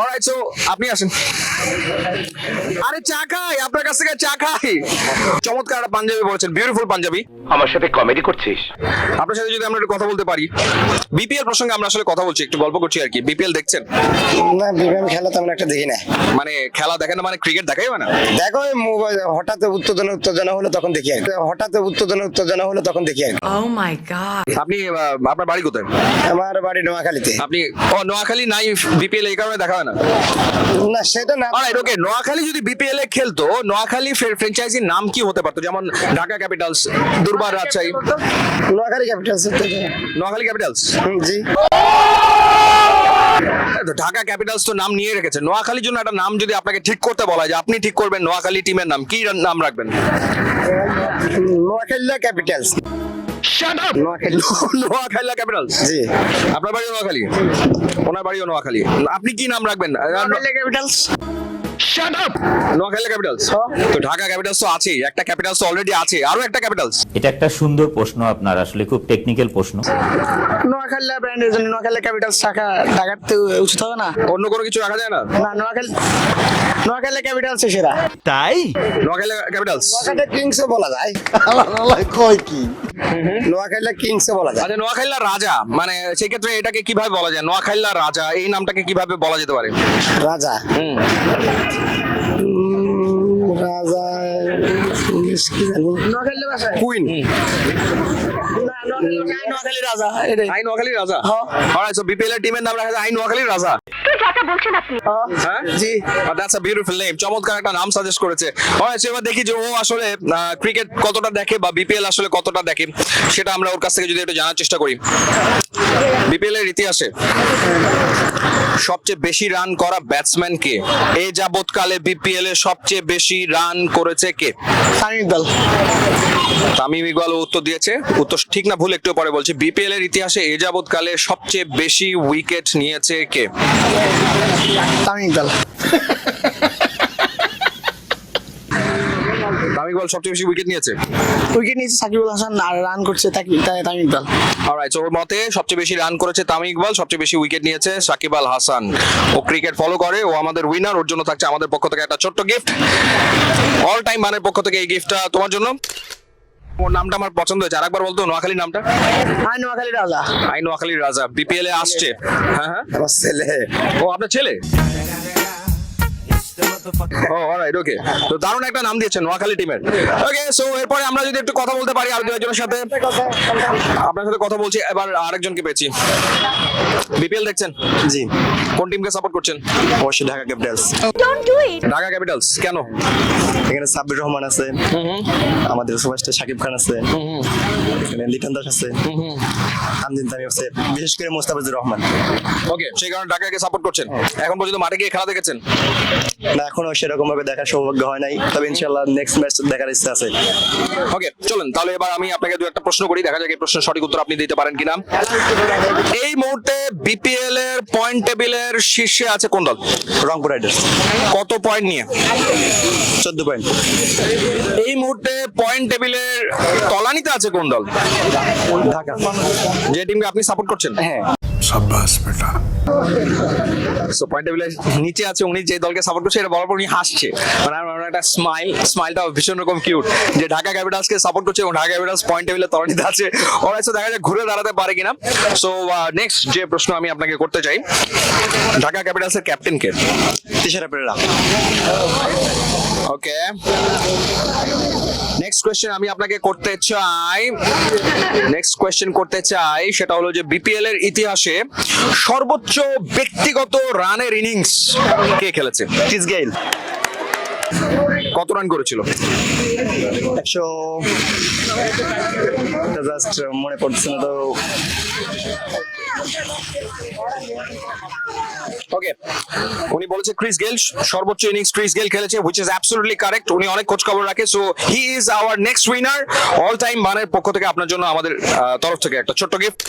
Alright so আপনি আসেন। আরে চা খাই আপনার কাছ থেকে চা খাই। চমৎকার একটা পাঞ্জাবি বলেছেন বিউটিফুল পাঞ্জাবি। আমার সাথে কমেডি করছিস? আপনার সাথে যদি আমরা একটু কথা বলতে পারি বিপিএল প্রসঙ্গে আমরা আসলে কথা বলছি একটু গল্প করছি আর কি। বিপিএল দেখছেন? না বিপিএল খেলা তেমন একটা দেখি না। মানে খেলা দেখেন না মানে ক্রিকেট দেখাই না? দেখো মোবাইল হঠাৎ উত্তেজনা উত্তেজনা হলো তখন দেখি আর। হঠাৎ উত্তেজনা উত্তেজনা হলো তখন দেখি আর কি। Oh my আপনি আপনার বাড়ি কোথায়? আমার বাড়ি নোয়াখালীতে। আপনি ও নোয়াখালী নাই বিপিএল এই কারণে দেখা হয় না? না সেটা না অলরাইট ওকে নোয়াখালী যদি বিপিএল এ খেলতো নোয়াখালী ফ্র্যাঞ্চাইজির নাম কি হতে পারতো? যেমন Dhaka Capitals Durbar Rajshahi. Noakhali Capitals Noakhali Capitals? জি। তো ঢাকা ক্যাপিটালস তো নাম নিয়ে রেখেছে। নোয়াখালীর জন্য একটা নাম যদি আপনাকে ঠিক করতে বলা হয় যে আপনি ঠিক করবেন নোয়াখালী টিমের নাম। কি নাম রাখবেন? নোয়াখালী ক্যাপিটালস। নোয়াখালী। নোয়াখালী ক্যাপিটালস জি। আপনার বাড়ি নোয়াখালী? ওনার বাড়িও নোয়াখালী। আপনি কি নাম রাখবেন? ক্যাপিটালস নোয়াখালী ক্যাপিটালস তো ঢাকা ক্যাপিটালস তো আছেই। একটা ক্যাপিটালস তো অলরেডি আছে। আরও একটা ক্যাপিটালস এটা একটা সুন্দর প্রশ্ন আপনার আসলে খুব টেকনিক্যাল প্রশ্ন। নোয়াখালী ব্র্যান্ডের জন্য নোয়াখালী ক্যাপিটালস টাকা ঢাকাতে উচিত হবে না? অন্য কোনো কিছু রাখা যায় না? না নোয়াখালী নোয়াখালী ক্যাপিটালস সেরা নোয়াখালী ক্যাপিটালস নোয়াখালী কিংসও বলা যায়। নোয়াখালী কিংসও বলা যায়। আচ্ছা নোয়াখালীর রাজা মানে সেই ক্ষেত্রে এটাকে কীভাবে বলা যায়? নোয়াখালীর রাজা এই নামটাকে কীভাবে বলা যেতে পারে? রাজা। হুম। রাজা কি জানি। নোয়াখালী কুইন না, নোয়াখালী- নোয়াখালী রাজা। আই নোয়াখালীর রাজা। হ্যাঁ। অলরাইট সো বিপিএল এর টিমের নাম রাখা আছে আই নোয়াখালীর রাজা। হ্যাঁ? জি। দ্যাটস আ বিউটিফুল নেম চমৎকার একটা নাম সাজেস্ট করেছে। অলরাইট এবার দেখি যে ও আসলে ক্রিকেট কতটা দেখে বা বিপিএল আসলে কতটা দেখে সেটা আমরা ওর কাছ থেকে যদি একটু জানার চেষ্টা করি। বিপিএল এর ইতিহাসে সবচেয়ে বেশি রান করা ব্যাটসম্যান কে? এই যাবৎকালে বিপিএল এ সবচেয়ে বেশি রান করেছে কে? ইকবাল। তামিম ইকবাল উত্তর দিয়েছে। উত্তর ঠিক না ভুল একটু পরে বলছি। বিপিএল এর ইতিহাসে এ যাবৎকালে সবচেয়ে বেশি উইকেট নিয়েছে কে? সানি ইকবাল। তামিম ইকবাল সবচেয়ে বেশি উইকেট নিয়েছে? উইকেট নিয়েছে সাকিবুল হাসান আর রান করছে তামিম ইকবাল। অলরাইট ওর মতে সবচেয়ে বেশি রান করেছে তামিম ইকবাল সবচেয়ে বেশি উইকেট নিয়েছে সাকিব আল হাসান। ও ক্রিকেট ফলো করে ও আমাদের উইনার ওর জন্য থাকছে আমাদের পক্ষ থেকে একটা ছোট্ট গিফট অল টাইম মানের পক্ষ থেকে এই গিফটটা তোমার জন্য। ওর নামটা আমার পছন্দ হয়েছে। আরেকবার বলতো নোয়াখালীর নামটা? আই নোয়াখালী রাজা। আই নোয়াখালী রাজা। বিপিএল এ আসছে। হ্যাঁ হ্যাঁ। আমার ছেলে। ও আপনার ছেলে? ও অলরাইট ওকে তো দারুণ একটা নাম দিয়েছেন নোয়াখালী টিমের ওকে সো এরপরে আমরা যদি একটু কথা বলতে পারি আর সাথে। আপনার সাথে কথা বলছি এবার আরেকজনকে পেয়েছি। বিপিএল দেখছেন? জি। কোন টিমকে সাপোর্ট করছেন? অবশ্যই ঢাকা ক্যাপিটালস। ঢাকা ক্যাপিটালস কেন? এখানে সাব্বির রহমান আছে। আমাদের সুভাষটা শাকিব খান আছে। এখানে লিটন দাস আছে। আমদিন তামিম আছে। বিশেষ করে মোস্তাফিজুর রহমান। ওকে সেই কারণে ঢাকাকে সাপোর্ট করছেন। এখন পর্যন্ত মাঠে গিয়ে খেলা দেখেছেন? না এখনও সেরকম ভাবে দেখার সৌভাগ্য হয় নাই। তবে ইনশাল্লাহ নেক্সট ম্যাচ দেখার ইচ্ছা আছে। ওকে চলেন তাহলে এবার আমি আপনাকে দু একটা প্রশ্ন করি দেখা যাক এই প্রশ্নের সঠিক উত্তর আপনি দিতে পারেন কিনা। এই মুহূর্তে বিপিএল এর পয়েন্ট টেবিলের শীর্ষে আছে কোন দল? রংপুর রাইডার্স। কত পয়েন্ট নিয়ে? চোদ্দ পয়েন্ট এই মুহূর্তে পয়েন্ট টেবিলের তলানিতে আছে কোন দল? ঢাকা। যে টিমকে আপনি সাপোর্ট করছেন? হ্যাঁ। সো পয়েন্ট টেবিলের নিচে আছে, উনি যে দলকে সাপোর্ট করছে, এটা বলার পর উনি হাসছে। মানে আমার একটা স্মাইল স্মাইলটা ভীষণ রকম কিউট যে ঢাকা ক্যাপিটালসকে সাপোর্ট করছে, এবং ঢাকা ক্যাপিটালস পয়েন্ট টেবিলের তলানিতে আছে। অলরাইট সো দেখা যাক ঘুরে দাঁড়াতে পারে কিনা। সো নেক্সট যে প্রশ্ন আমি আপনাকে করতে চাই, ঢাকা ক্যাপিটালসের ক্যাপ্টেন কে? Thisara Perera. Okay next question আমি আপনাকে করতে চাই। নেক্সট কোয়েশ্চেন করতে চাই, সেটা হলো যে বিপিএল এর ইতিহাসে সর্বোচ্চ ব্যক্তিগত রানের ইনিংস কে খেলেছে? Chris Gayle. কত রান করেছিল? একশো জাস্ট মনে পড়ছে না তো। ওকে উনি বলেছে ক্রিস গেল সর্বোচ্চ ইনিংস ক্রিস গেল খেলেছে হুইচ ইজ অ্যাবসলিউটলি কারেক্ট উনি অনেক খোঁজ খবর রাখে so he is our next winner all time মানের পক্ষ থেকে আপনার জন্য আমাদের তরফ থেকে একটা ছোট্ট গিফট